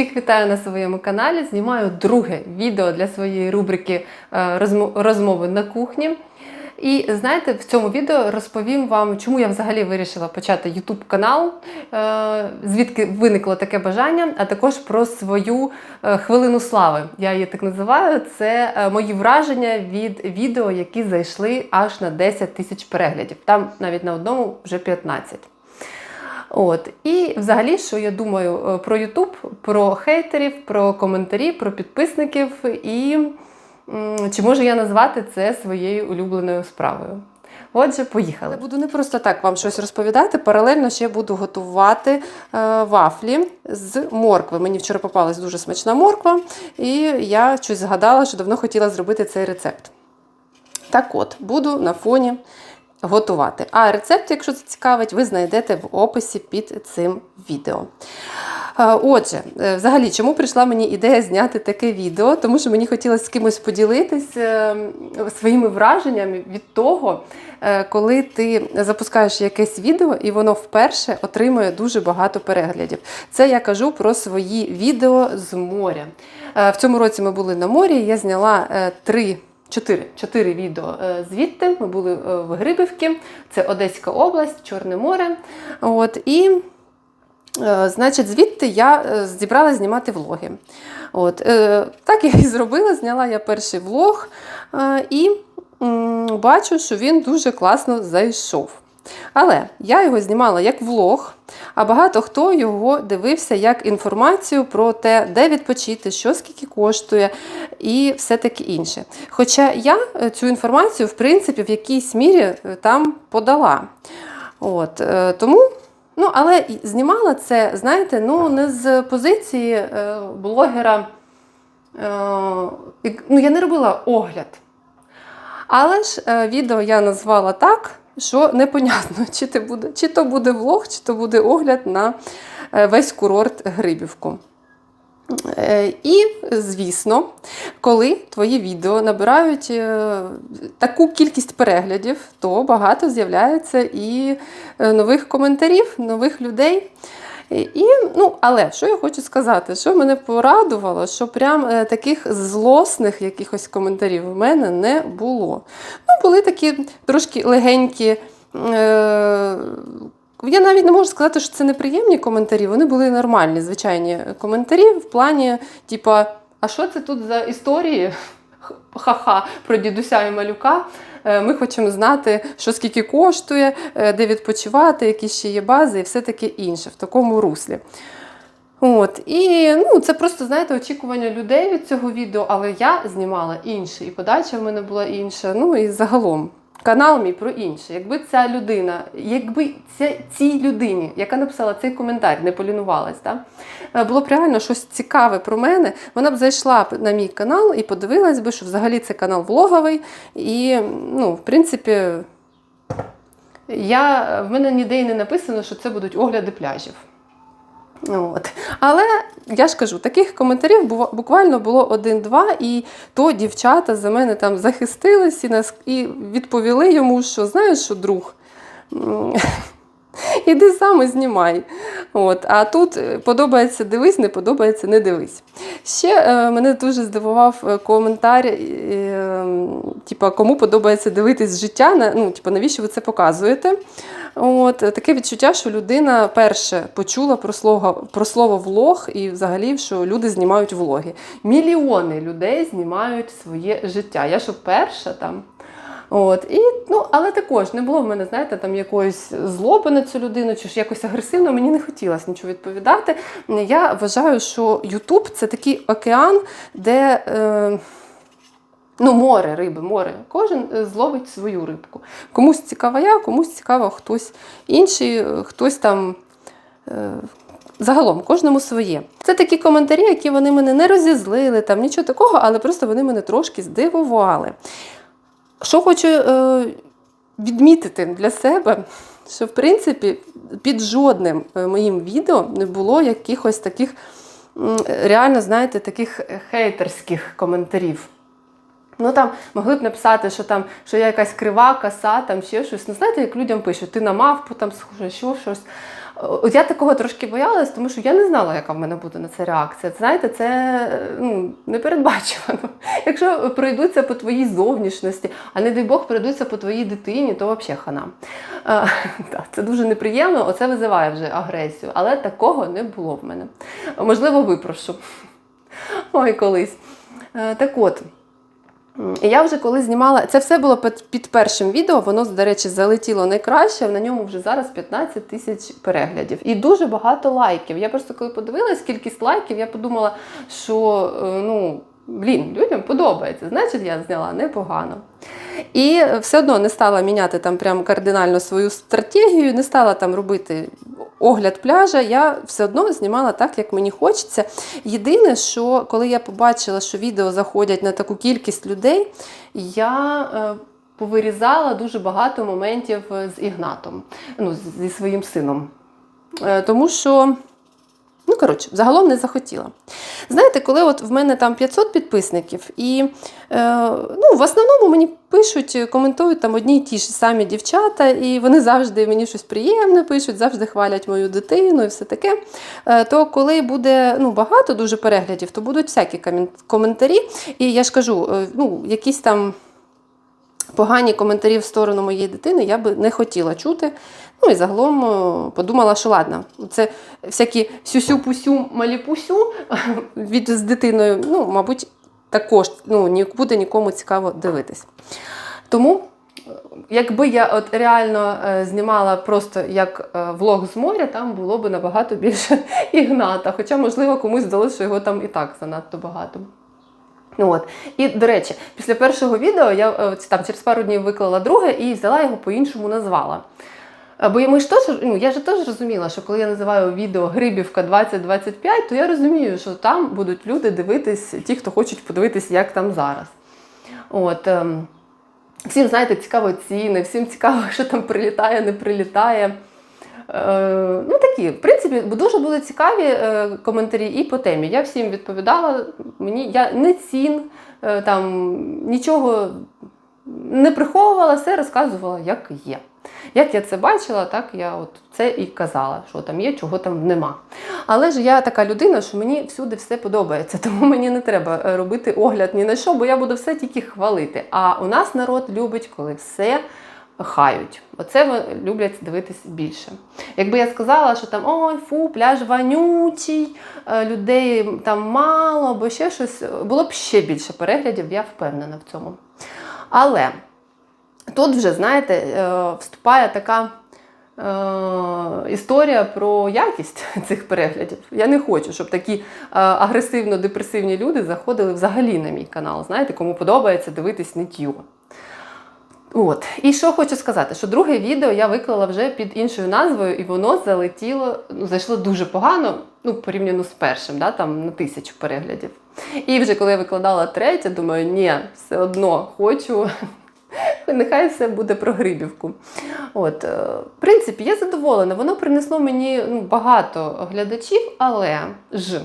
Всіх вітаю на своєму каналі. Знімаю друге відео для своєї рубрики е, розмови на кухні. І знаєте, в цьому відео розповім вам, чому я взагалі вирішила почати YouTube канал, е, звідки виникло таке бажання, а також про свою е, хвилину слави. Я її так називаю. Це мої враження від відео, які зайшли аж на 10 тисяч переглядів. Там навіть на одному вже 15. От і взагалі, що я думаю е, про Ютуб, про хейтерів, про коментарі, про підписників, і чи можу я назвати це своєю улюбленою справою. Отже, поїхали. Я буду не просто так вам щось розповідати. Паралельно ще буду готувати е, вафлі з моркви. Мені вчора попалась дуже смачна морква, і я щось згадала, що давно хотіла зробити цей рецепт. Так от, буду на фоні готувати. А рецепт, якщо це цікавить, ви знайдете в описі під цим відео. Е, Отже, е, взагалі, чому прийшла мені ідея зняти таке відео? Тому що мені хотілося з кимось поділитись е, своїми враженнями від того, коли ти запускаєш якесь відео і воно вперше отримує дуже багато переглядів. Це я кажу про свої відео з моря. В цьому році ми були на морі, я зняла три. Чотири, чотири відео е, звідти. Ми були е, в Грибівці, це Одеська область, Чорне море. От, і, е, значить, звідти я зібрала знімати влоги. От, так я і зробила, зняла я перший влог і бачу, що він дуже класно зайшов. Але я його знімала як влог, а багато хто його дивився як інформацію про те, де відпочити, що скільки коштує і все таке інше. Хоча я е, цю інформацію, в принципі, в якійсь мірі е, там подала. От, е, тому, ну, але знімала це, знаєте, ну, не з позиції блогера. Ну, я не робила огляд. Але ж відео я назвала так, що непонятно, чи, ти буде, чи то буде влог, чи то буде огляд на е, весь курорт Грибівку. Е, І, звісно, коли твої відео набирають е, таку кількість переглядів, то багато з'являється і нових коментарів, нових людей. І, ну, але що я хочу сказати, що мене порадувало, що прям е, таких злосних якихось коментарів в мене не було. Ну, були такі трошки легенькі. Е, я навіть не можу сказати, що це неприємні коментарі, вони були нормальні, звичайні коментарі в плані, типа, а що це тут за історії? Ха-ха, про дідуся і малюка. Е, Ми хочемо знати, що скільки коштує, е, де відпочивати, які ще є бази і все таке інше в такому руслі. От, і ну, це просто, знаєте, очікування людей від цього відео, але я знімала інше, і подача в мене була інша. Ну і загалом канал мій про інше. Якби ця людина, якби ця, цій людині, яка написала цей коментар, не полінувалась, да? е, було б реально щось цікаве про мене, вона б зайшла б на мій канал і подивилась би, що взагалі це канал влоговий. І, ну, в принципі, я, в мене ніде і не написано, що це будуть огляди пляжів. От. Але я ж кажу, таких коментарів буквально було один-два, і то дівчата за мене там захистились і, нас, і відповіли йому, що знаєш, що друг. Іди сам і знімай. От. А тут е, подобається дивись, не подобається не дивись. Ще е, мене дуже здивував е, коментар, е, е, типа, кому подобається дивитись життя, на, ну, типа, навіщо ви це показуєте. От, таке відчуття, що людина перше почула про слово, про слово влог і взагалі, що люди знімають влоги. Мільйони людей знімають своє життя. Я що перша там. От, і, ну, але також не було в мене, знаєте, там якоїсь злоби на цю людину, чи ж якось агресивно, мені не хотілося нічого відповідати. Я вважаю, що Ютуб це такий океан, де. Е, Ну, море риби, море. Кожен е, зловить свою рибку. Комусь цікава я, комусь цікаво хтось інший, е, хтось там. Е, Загалом, кожному своє. Це такі коментарі, які вони мене не розізлили, там нічого такого, але просто вони мене трошки здивували. Що хочу е, відмітити для себе, що в принципі під жодним моїм відео не було якихось таких, реально, знаєте, таких хейтерських коментарів. Ну там могли б написати, що там що я якась крива, коса, там ще щось. Ну знаєте, як людям пишуть, ти на мавпу там схоже, що щось. От я такого трошки боялась, тому що я не знала, яка в мене буде на це реакція. Знаєте, це е, ну, непередбачувано. Якщо пройдуться по твоїй зовнішності, а не дай Бог пройдуться по твоїй дитині, то взагалі хана. Е, так, Це дуже неприємно, оце визиває вже агресію. Але такого не було в мене. Можливо, випрошу. Ой, колись. Е, Так от. М, Я вже коли знімала, це все було під, під першим відео, воно, до речі, залетіло найкраще. На ньому вже зараз 15 тисяч переглядів. І дуже багато лайків. Я просто коли подивилась кількість лайків, я подумала, що е, ну, блін, людям подобається. Значить, я зняла непогано. І все одно не стала міняти там прям кардинально свою стратегію, не стала там робити огляд пляжа. Я все одно знімала так, як мені хочеться. Єдине, що коли я побачила, що відео заходять на таку кількість людей, я е, повирізала дуже багато моментів з Ігнатом, ну, зі своїм сином. Е, тому що. Ну, коротше, загалом не захотіла. Знаєте, коли от в мене там 500 підписників, і е, ну, в основному мені пишуть, коментують там одні й ті ж самі дівчата, і вони завжди мені щось приємне пишуть, завжди хвалять мою дитину і все таке. Е, то коли буде ну, багато дуже переглядів, то будуть всякі коментарі. І я ж кажу, е, ну, якісь там погані коментарі в сторону моєї дитини я би не хотіла чути. Ну і загалом е, подумала, що ладно, це всякі сюсю-пусю, маліпусю від з дитиною, ну, мабуть, також ну, буде нікому цікаво дивитись. Тому, е, якби я от реально е, знімала просто як влог з моря, там було б набагато більше ігната. Хоча, можливо, комусь здалося, що його там і так занадто багато. Ну От. І, до речі, після першого відео я е, там через пару днів виклала друге і взяла його по-іншому назвала. Е, Бо ми ж теж, ну, я ж теж розуміла, що коли я називаю відео Грибівка 2025, то я розумію, що там будуть люди дивитись, ті, хто хочуть подивитись, як там зараз. От, ем, всім, знаєте, цікаво ціни, всім цікаво, що там прилітає, не прилітає. Е, ну такі, в принципі, дуже були цікаві е, коментарі і по темі. Я всім відповідала. Мені я не цін, е, там нічого не приховувала, все розказувала, як є. Як я це бачила, так я от це і казала, що там є, чого там нема. Але ж я така людина, що мені всюди все подобається, тому мені не треба робити огляд ні на що, бо я буду все тільки хвалити. А у нас народ любить, коли все хають. Оце люблять дивитись більше. Якби я сказала, що там ой, фу, пляж вонючий, е, людей там мало, або ще щось, було б ще більше переглядів, я впевнена в цьому. Але тут вже, знаєте, е, вступає така е, історія про якість цих переглядів. Я не хочу, щоб такі агресивно-депресивні люди заходили взагалі на мій канал. Знаєте, кому подобається дивитись нитью. От, і що хочу сказати, що друге відео я виклала вже під іншою назвою, і воно залетіло, ну, зайшло дуже погано, ну, порівняно з першим, да, там на тисячу переглядів. І вже коли я викладала третє, думаю, ні, все одно хочу. Нехай все буде про Грибівку. От, е, в принципі, я задоволена. Воно принесло мені ну, багато глядачів, але ж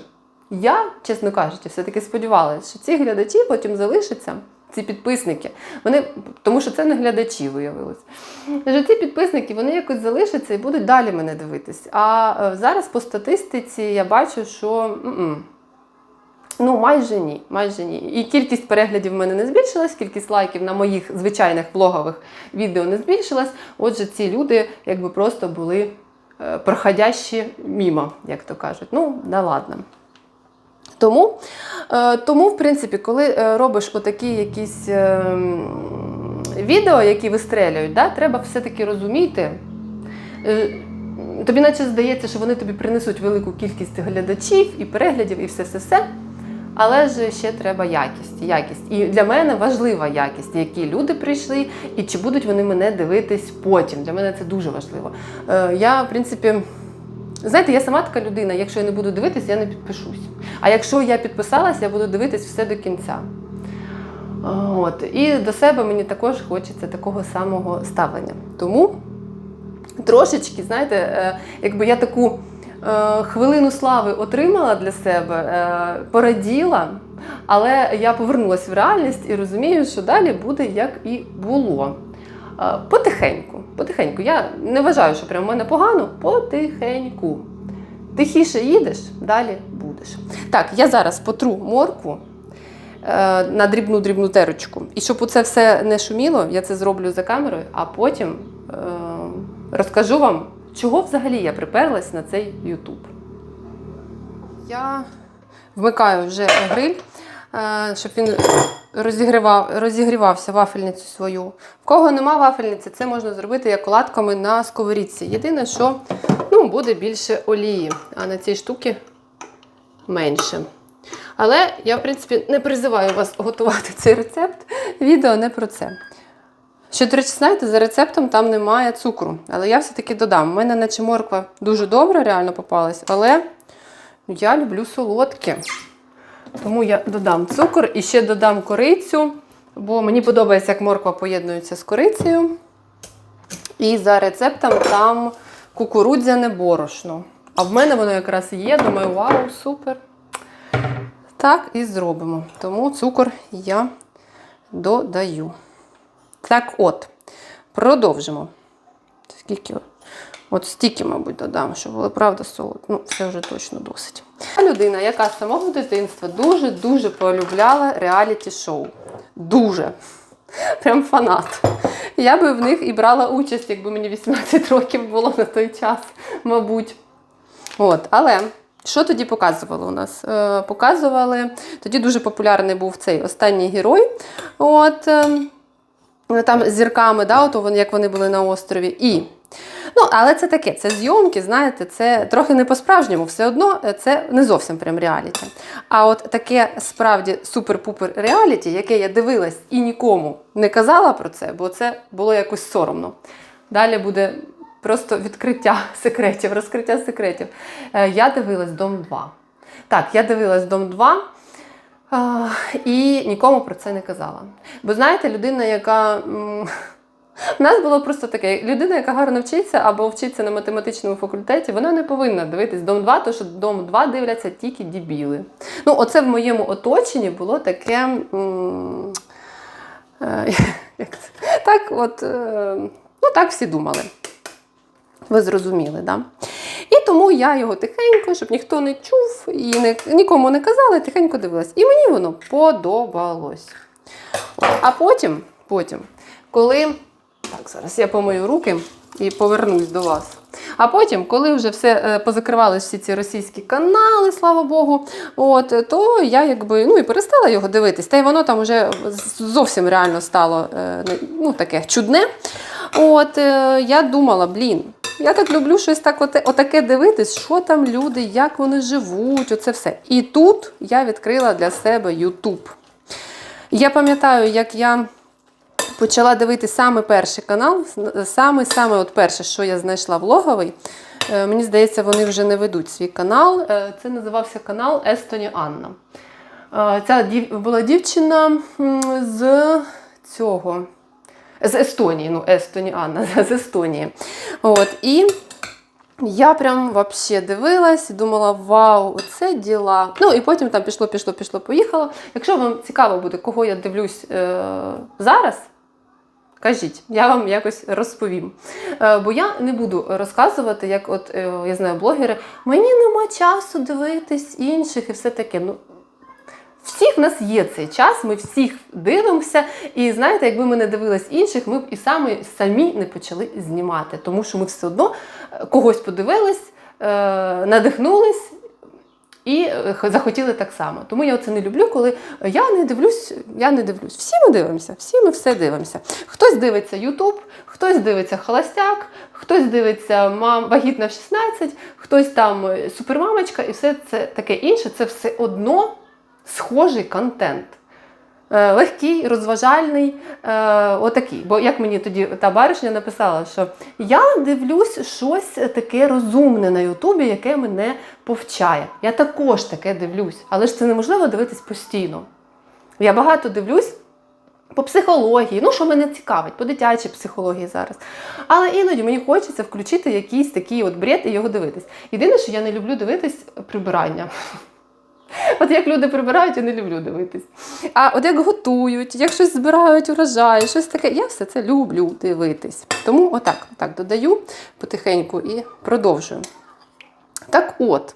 я, чесно кажучи, все-таки сподівалася, що ці глядачі потім залишаться, ці підписники. Вони, тому що це не глядачі виявилось. Ці підписники вони якось залишаться і будуть далі мене дивитись. А е, зараз по статистиці я бачу, що. Ну, майже ні, майже ні. І кількість переглядів в мене не збільшилась, кількість лайків на моїх звичайних влогових відео не збільшилась. Отже, ці люди якби просто були е, проходящі мімо, як то кажуть. Ну, да ладно. Тому, е, тому, в принципі, коли е, робиш отакі якісь е, відео, які вистрелюють, да, треба все-таки розуміти. Тобі наче здається, що вони тобі принесуть велику кількість глядачів і переглядів, і все-все-все. Але ж ще треба якість. якість. І для мене важлива якість, які люди прийшли, і чи будуть вони мене дивитись потім. Для мене це дуже важливо. Я, в принципі, знаєте, я сама така людина. Якщо я не буду дивитись, я не підпишусь. А якщо я підписалась, я буду дивитись все до кінця. От. І до себе мені також хочеться такого самого ставлення. Тому трошечки, знаєте, е, якби я таку е, хвилину слави отримала для себе, е, пораділа, але я повернулася в реальність і розумію, що далі буде як і було. Потихеньку, потихеньку. Я не вважаю, що прям в мене погано, потихеньку. Тихіше їдеш, далі будеш. Так, я зараз потру моркву е, на дрібну дрібну терочку. І щоб оце все не шуміло, я це зроблю за камерою, а потім е, розкажу вам, чого взагалі я приперлась на цей YouTube. Я вмикаю вже гриль, щоб він розігрівав, розігрівався вафельницю свою. В кого нема вафельниці, це можна зробити як оладками на сковорідці. Єдине, що ну, буде більше олії, а на цій штуці менше. Але я, в принципі, не призиваю вас готувати цей рецепт. Відео не про це. Що, до речі, знаєте, за рецептом там немає цукру. Але я все-таки додам. У мене наче морква дуже добре реально попалась, але я люблю солодке. Тому я додам цукор і ще додам корицю, бо мені подобається, як морква поєднується з корицею. І за рецептом там кукурудзяне борошно. А в мене воно якраз є. Думаю, вау, супер. Так і зробимо. Тому цукор я додаю. Так от, продовжимо. Скільки? От стільки, мабуть, додам, щоб було правда солод. Ну, це вже точно досить. Людина, яка з самого дитинства дуже-дуже полюбляла реаліті-шоу. Дуже. Прям фанат. Я би в них і брала участь, якби мені 18 років було на той час, мабуть. От, але що тоді показували у нас? Е, показували, тоді дуже популярний був цей останній герой. От, е, там з зірками, да, от, як вони були на острові. І Ну, але це таке, це зйомки, знаєте, це трохи не по-справжньому, все одно е, це не зовсім прям реаліті. А от таке справді супер-пупер реаліті, яке я дивилась і нікому не казала про це, бо це було якось соромно. Далі буде просто відкриття секретів, розкриття секретів. Е, Я дивилась Дом 2. Так, я дивилась Дом 2. І нікому про це не казала. Бо знаєте, людина, яка. У нас було просто таке: людина, яка гарно вчиться або вчиться на математичному факультеті, вона не повинна дивитись Дом 2, тому що Дом 2 дивляться тільки дібіли. Ну, оце в моєму оточенні було таке. м, е, як це? Так, от, е, ну так всі думали. Ви зрозуміли, да? І тому я його тихенько, щоб ніхто не чув і не, нікому не казала, тихенько дивилась. І мені воно подобалось. А потім, потім, коли. Так, зараз я помию руки і повернусь до вас. А потім, коли вже все е, позакривали всі ці російські канали, слава Богу, от, то я якби ну і перестала його дивитись. Та й воно там вже зовсім реально стало е, ну, таке чудне. От е, я думала, блін, я так люблю щось так отаке дивитись, що там люди, як вони живуть, оце все. І тут я відкрила для себе YouTube. Я пам'ятаю, як я почала дивитися саме перший канал, саме саме от перше, що я знайшла влоговий. Е, Мені здається, вони вже не ведуть свій канал. Е, Це називався канал Естоні Анна. Е, Ця була дівчина з цього. З Естонії, ну, Естоні Анна, з Естонії. От, і я прям вообще дивилась і думала, вау, оце діла. Ну і потім там пішло, пішло, пішло, поїхало. Якщо вам цікаво буде, кого я дивлюсь е, зараз, кажіть, я вам якось розповім. Е, бо я не буду розказувати, як от е, я знаю блогери, мені нема часу дивитись інших і все таке. Ну, всіх в нас є цей час, ми всіх дивимося. І знаєте, якби ми не дивились інших, ми б і самі, самі не почали знімати, тому що ми все одно е, когось подивились, надихнулись. І е, захотіли так само. Тому я це не люблю, коли я не дивлюсь, я не дивлюсь. Всі ми дивимося, всі ми все дивимося. Хтось дивиться Ютуб, хтось дивиться Холостяк, хтось дивиться мам, вагітна в 16, хтось там е, супермамочка, і все це таке інше. Це все одно схожий контент. Е, Легкий, розважальний, е, отакий. Бо як мені тоді та баришня написала, що я дивлюсь щось таке розумне на Ютубі, яке мене повчає. Я також таке дивлюсь, але ж це неможливо дивитись постійно. Я багато дивлюсь по психології, ну що мене цікавить, по дитячій психології зараз. Але іноді мені хочеться включити якийсь такий от бред і його дивитись. Єдине, що я не люблю дивитись прибирання. От як люди прибирають, я не люблю дивитись. А от як готують, як щось збирають урожай, щось таке, я все це люблю дивитись. Тому отак, отак додаю потихеньку і продовжую. Так от.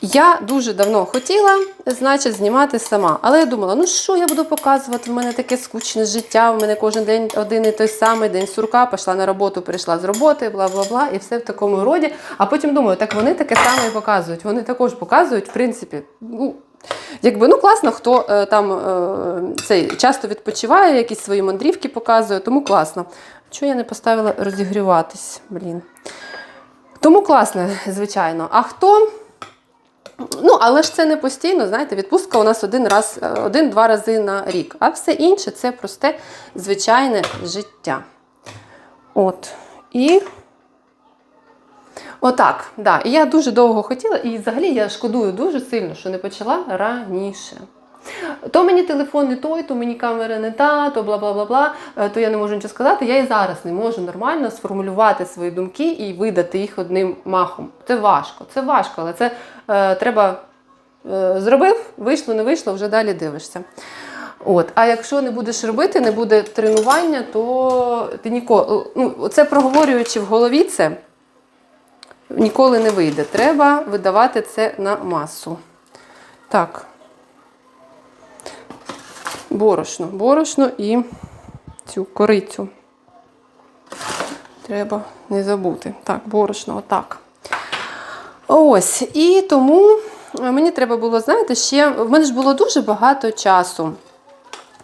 Я дуже давно хотіла, значить, знімати сама. Але я думала, ну що я буду показувати? В мене таке скучне життя, в мене кожен день один і той самий день сурка, пішла на роботу, прийшла з роботи, бла бла бла, і все в такому роді. А потім думаю, так вони таке саме і показують. Вони також показують, в принципі, ну. Якби ну класно, хто е, там е, цей часто відпочиває, якісь свої мандрівки показує, тому класно. Чого я не поставила розігріватись? Блін. Тому класно, звичайно. А хто? Ну, але ж це не постійно, знаєте, відпустка у нас один раз, е, один-два рази на рік. А все інше це просте звичайне життя. От. І отак. Да. І я дуже довго хотіла, і взагалі я шкодую дуже сильно, що не почала раніше. То мені телефон не той, то мені камера не та, то бла бла бла бла, е, то я не можу нічого сказати. Я і зараз не можу нормально сформулювати свої думки і видати їх одним махом. Це важко, це важко, але це е, треба е, зробив, вийшло, не вийшло, вже далі дивишся. От. А якщо не будеш робити, не буде тренування, то ти ніколи. Ну, це проговорюючи в голові це, ніколи не вийде. Треба видавати це на масу. Так. Борошно. Борошно і цю корицю. Треба не забути. Так, борошно, отак. Ось. І тому мені треба було, знаєте, ще. В мене ж було дуже багато часу.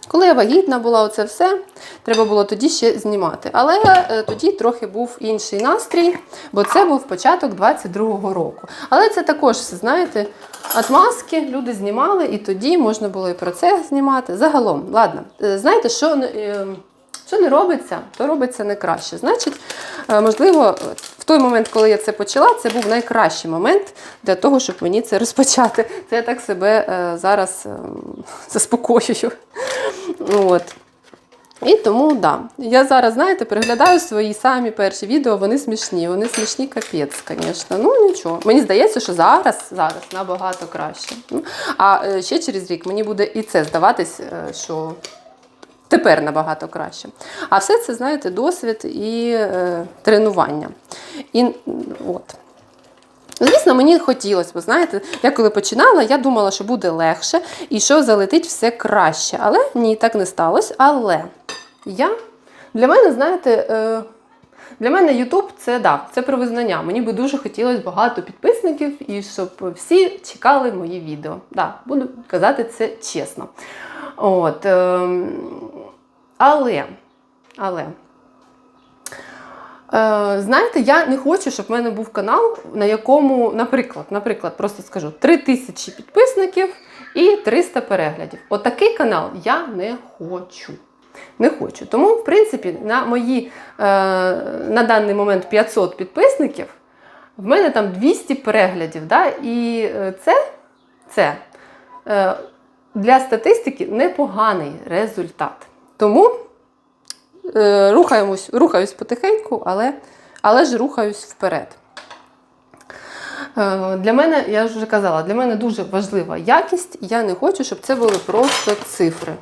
Коли я вагітна була, оце все, треба було тоді ще знімати. Але е, тоді трохи був інший настрій, бо це був початок 22-го року. Але це також, знаєте, отмазки люди знімали, і тоді можна було і про це знімати. Загалом, ладно, е, знаєте, що, е, що не робиться, то робиться не краще. Значить, е, можливо, в той момент, коли я це почала, це був найкращий момент для того, щоб мені це розпочати. Це я так себе е, зараз е, заспокоюю. От. І тому, да. Я зараз, знаєте, переглядаю свої самі перші відео, вони смішні. Вони смішні капець, звісно. Ну нічого. Мені здається, що зараз, зараз набагато краще. Ну, А е, ще через рік мені буде і це здаватись, е, що тепер набагато краще. А все це, знаєте, досвід і е, тренування. І от. Звісно, мені хотілося, бо знаєте, я коли починала, я думала, що буде легше і що залетить все краще. Але ні, так не сталося. Але я для мене, знаєте, е, для мене Ютуб це да, це про визнання. Мені би дуже хотілося багато підписників і щоб всі чекали мої відео. Да, буду казати це чесно. От, ем, але, але. Е, знаєте, я не хочу, щоб в мене був канал, на якому, наприклад, наприклад, просто скажу 3 тисячі підписників і 300 переглядів. Отакий канал я не хочу. Не хочу. Тому, в принципі, на мої е, на даний момент 500 підписників, в мене там 200 переглядів. Да? І е, це, це е, для статистики непоганий результат. Тому е, рухаємось, рухаюсь потихеньку, але, але ж рухаюсь вперед. Е, Для мене, я вже казала, для мене дуже важлива якість, я не хочу, щоб це були просто цифри.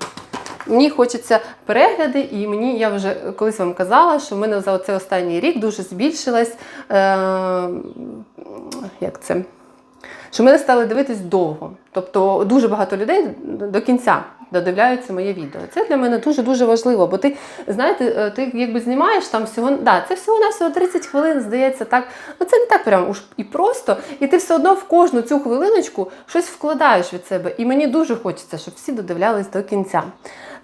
Мені хочеться перегляди, і мені я вже колись вам казала, що в мене за цей останній рік дуже збільшилась. Е, як це? Що мене стали дивитись довго. Тобто дуже багато людей до кінця додивляються моє відео. Це для мене дуже-дуже важливо, бо ти, знаєте, е, ти якби знімаєш там всього, да, це всього на всього 30 хвилин, здається, так. Ну це не так прям уж і просто. І ти все одно в кожну цю хвилиночку щось вкладаєш від себе. І мені дуже хочеться, щоб всі додивлялись до кінця.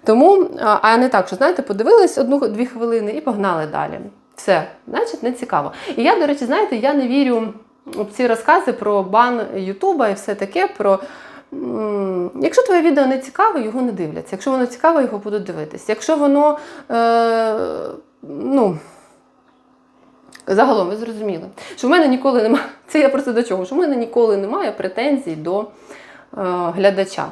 Тому, а не так, що знаєте, подивились одну-дві хвилини і погнали далі. Все, значить, не цікаво. І я, до речі, знаєте, я не вірю ці розкази про бан Ютуба і все таке. про... Якщо твоє відео не цікаве, його не дивляться. Якщо воно цікаве, його будуть дивитися. Якщо воно. Е, ну, Загалом, ви зрозуміли, що в мене ніколи немає. Це я просто до чого, що в мене ніколи немає претензій до е, глядача.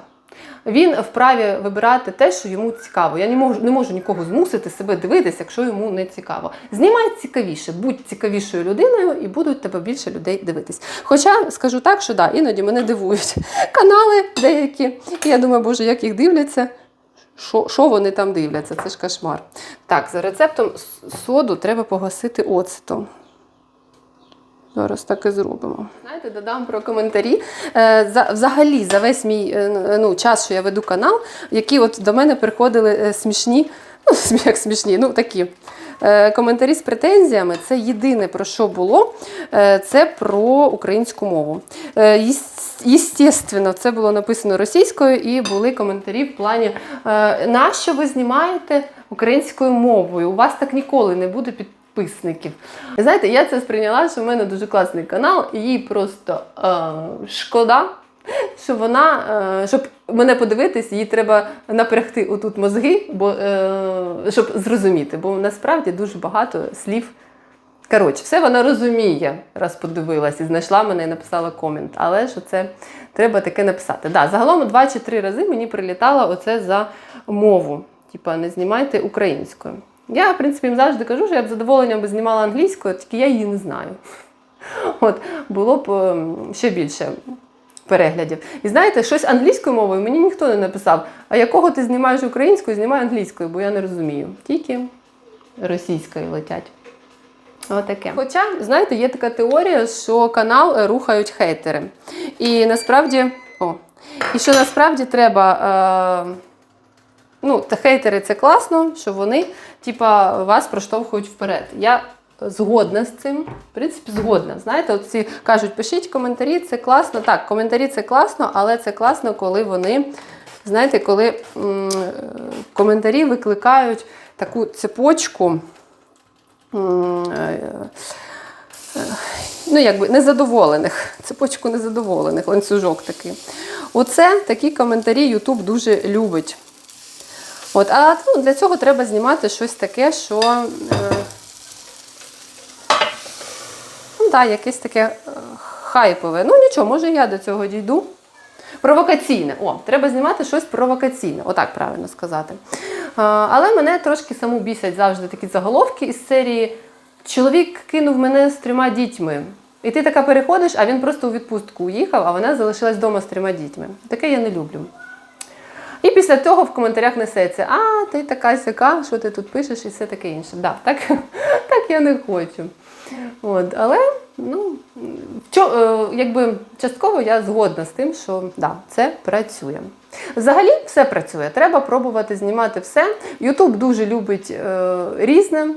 Він вправі вибирати те, що йому цікаво. Я не можу, не можу нікого змусити себе дивитися, якщо йому не цікаво. Знімай цікавіше, будь цікавішою людиною і будуть тебе більше людей дивитись. Хоча скажу так, що да, іноді мене дивують канали деякі. І я думаю, боже, як їх дивляться. Що, що вони там дивляться? Це ж кошмар. Так, за рецептом соду треба погасити оцетом. Зараз так і зробимо. Знаєте, додам про коментарі. Е, взагалі, за весь мій е, ну, час, що я веду канал, які от до мене приходили е, смішні, ну, як смішні, ну такі. е, Коментарі з претензіями це єдине про що було, е, це про українську мову. Е, Єстественно, це було написано російською, і були коментарі в плані, е, нащо ви знімаєте українською мовою? У вас так ніколи не буде підписників. Знаєте, я це сприйняла, що в мене дуже класний канал, і їй просто е, шкода. Що вона, е, щоб мене подивитись, їй треба напрягти отут мозги, бо, е, щоб зрозуміти, бо насправді дуже багато слів. Коротше, все вона розуміє, раз подивилась і знайшла мене і написала комент. Але що це треба таке написати. Да, загалом два чи три рази мені прилітало оце за мову. Типа, не знімайте українською. Я, в принципі, їм завжди кажу, що я б задоволенням би знімала англійською, тільки я її не знаю. От, було б ем, ще більше переглядів. І знаєте, щось англійською мовою мені ніхто не написав. А якого ти знімаєш українською, знімай англійською, бо я не розумію. Тільки російською летять. Отаке. Хоча, знаєте, є така теорія, що канал е, рухають хейтери. І насправді, о, і що насправді треба. Е, ну, та хейтери це класно, що вони, типа, вас проштовхують вперед. Я згодна з цим. В принципі, згодна. Знаєте, от всі кажуть, пишіть коментарі, це класно. Так, коментарі це класно, але це класно, коли вони, знаєте, коли м, коментарі викликають таку цепочку. м, Ну, якби незадоволених, цепочку незадоволених, ланцюжок такий. Оце такі коментарі YouTube дуже любить. От, а ну, для цього треба знімати щось таке, що. Е, ну, да, якесь таке е, хайпове. Ну нічого, може я до цього дійду. Провокаційне. О, треба знімати щось провокаційне, отак правильно сказати. А, але мене трошки саму бісять завжди такі заголовки із серії Чоловік кинув мене з трьома дітьми. І ти така переходиш, а він просто у відпустку уїхав, а вона залишилась вдома з трьома дітьми. Таке я не люблю. І після того в коментарях несеться, а ти така сяка, що ти тут пишеш і все таке інше. Да, так, так я не хочу. От, але ну, чо, е, якби, частково я згодна з тим, що да, це працює. Взагалі все працює. Треба пробувати знімати все. Ютуб дуже любить е, різне.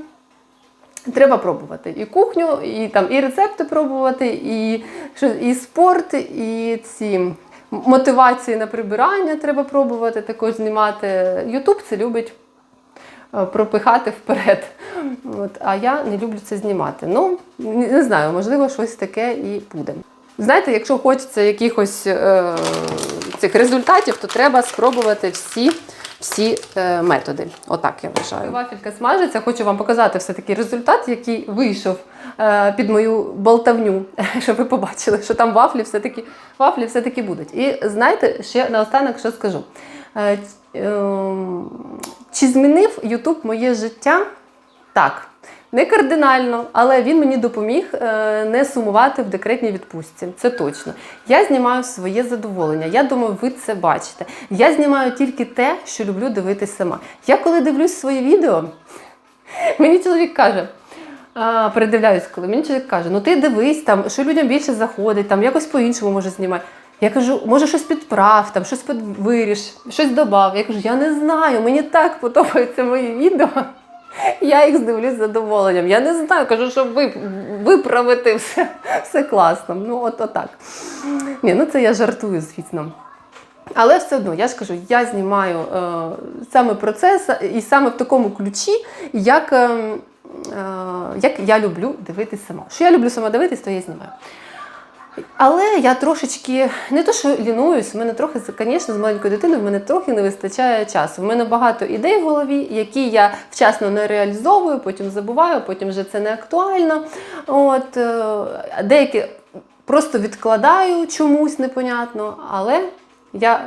Треба пробувати і кухню, і там і рецепти пробувати, і, і спорт, і ці мотивації на прибирання треба пробувати також знімати. Ютуб це любить е, пропихати вперед. От, а я не люблю це знімати. Ну, не знаю, можливо, щось таке і буде. Знаєте, якщо хочеться якихось е, цих результатів, то треба спробувати всі, всі е, методи. Отак я вважаю. Вафелька смажиться. Хочу вам показати все-таки результат, який вийшов е, під мою болтавню, щоб ви побачили, що там вафлі все-таки вафлі все-таки будуть. І знаєте, ще наостанок що скажу. Е, е, чи змінив YouTube моє життя? Так. Не кардинально, але він мені допоміг е, не сумувати в декретній відпустці. Це точно. Я знімаю своє задоволення. Я думаю, ви це бачите. Я знімаю тільки те, що люблю дивитись сама. Я коли дивлюсь свої відео, мені чоловік каже. А, передивляюсь, коли мені чоловік каже, ну ти дивись, там, що людям більше заходить, там якось по-іншому може знімати. Я кажу, може щось підправ, там, щось під- виріж, щось добав. Я кажу, я не знаю, мені так подобаються мої відео. Я їх здивлюсь з задоволенням. Я не знаю, кажу, щоб ви виправити все, все класно. Ну, от отак. Ні, ну це я жартую, звісно. Але все одно, я ж кажу, я знімаю е, саме процес і саме в такому ключі, як, е, е, як я люблю дивитись сама. Що я люблю сама дивитись, то я знімаю. Але я трошечки не то, що лінуюсь, в мене трохи, звісно, з маленькою дитиною в мене трохи не вистачає часу. В мене багато ідей в голові, які я вчасно не реалізовую, потім забуваю, потім вже це не актуально. От, е, деякі просто відкладаю чомусь непонятно, але я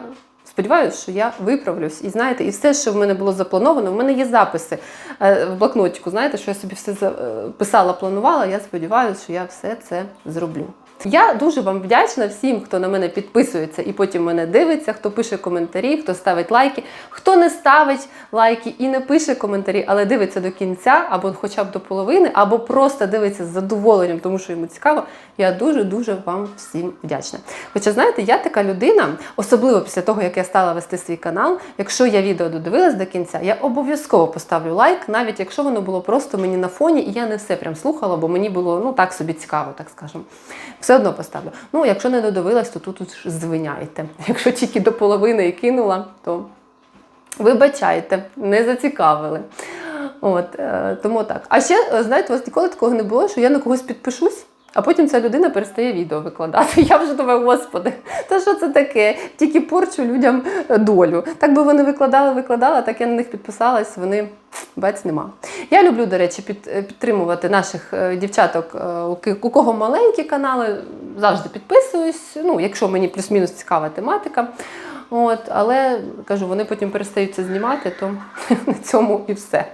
Сподіваюся, що я виправлюсь. І знаєте, і все, що в мене було заплановано, в мене є записи е, в блокнотику. Знаєте, що я собі все е, писала, планувала. Я сподіваюся, що я все це зроблю. Я дуже вам вдячна всім, хто на мене підписується і потім мене дивиться, хто пише коментарі, хто ставить лайки, хто не ставить лайки і не пише коментарі, але дивиться до кінця, або хоча б до половини, або просто дивиться з задоволенням, тому що йому цікаво. Я дуже дуже вам всім вдячна. Хоча, знаєте, я така людина, особливо після того, як я стала вести свій канал. Якщо я відео додивилась до кінця, я обов'язково поставлю лайк, навіть якщо воно було просто мені на фоні, і я не все прям слухала, бо мені було ну так собі цікаво, так скажемо. Все одно поставлю. Ну, якщо не додивилась, то тут уж звиняйте. Якщо тільки до половини і кинула, то вибачайте, не зацікавили. От, е, тому так. А ще, е, знаєте, у вас ніколи такого не було, що я на когось підпишусь, а потім ця людина перестає відео викладати. Я вже думаю, господи, та що це таке? Тільки порчу людям е, долю. Так би вони викладали, викладали, так я на них підписалась, вони бац нема. Я люблю, до речі, під, е, підтримувати наших е, дівчаток, у кого маленькі канали, завжди підписуюсь. Ну, якщо мені плюс-мінус цікава тематика. От, але кажу, вони потім перестають це знімати, то на цьому і все.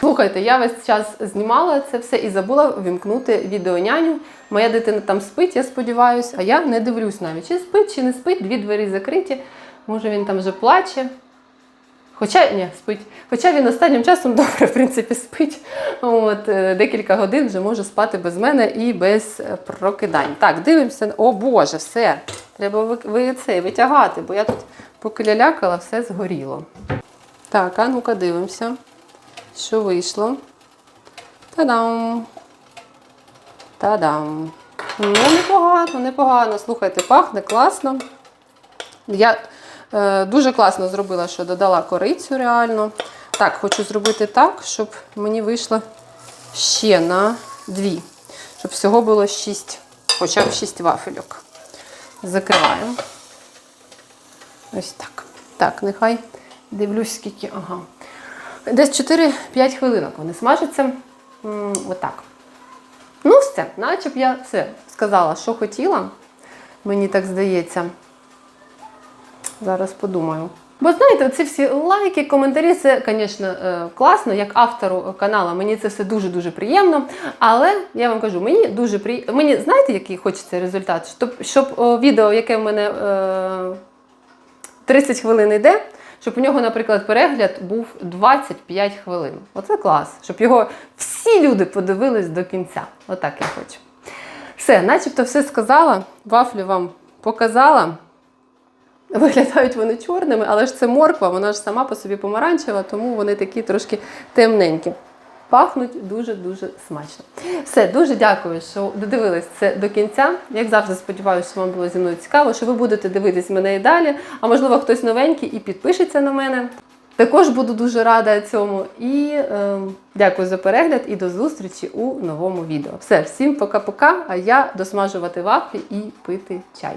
Слухайте, я весь час знімала це все і забула вімкнути відеоняню. Моя дитина там спить, я сподіваюся, а я не дивлюсь навіть, чи спить, чи не спить, дві двері закриті. Може він там вже плаче. Хоча ні, спить. Хоча він останнім часом добре, в принципі, спить. От, е, декілька годин вже може спати без мене і без е, прокидань. Так, дивимося. О Боже, все. Треба ви, ви це витягати, бо я тут поки лялякала, все згоріло. Так, а ну-ка дивимося. Що вийшло? Та-дам! Та-дам! Ну, непогано, непогано. Слухайте, пахне класно. Я е, дуже класно зробила, що додала корицю реально. Так, хочу зробити так, щоб мені вийшло ще на дві. Щоб всього було 6, хоча б 6 вафельок. Закриваємо. Ось так. Так, нехай дивлюсь, скільки. Ага. Десь 4-5 хвилинок вони смажаться. Отак. Ну, все, наче б я все сказала, що хотіла. Мені так здається. Зараз подумаю. Бо знаєте, ці всі лайки, коментарі, це, звісно, е, класно, як автору каналу. Мені це все дуже-дуже приємно. Але я вам кажу, мені дуже приємно. Мені знаєте, який хочеться результат? Щоб, щоб відео, яке в мене е, 30 хвилин йде, щоб у нього, наприклад, перегляд був 25 хвилин. Оце клас. Щоб його всі люди подивились до кінця. Отак я хочу. Все, начебто все сказала. Вафлю вам показала. Виглядають вони чорними, але ж це морква, вона ж сама по собі помаранчева, тому вони такі трошки темненькі. Пахнуть дуже-дуже смачно. Все, дуже дякую, що додивились це до кінця. Як завжди, сподіваюся, що вам було зі мною цікаво, що ви будете дивитись мене і далі. А можливо, хтось новенький і підпишеться на мене. Також буду дуже рада цьому. І е, дякую за перегляд і до зустрічі у новому відео. Все, всім пока-пока. А я досмажувати вафлі і пити чай.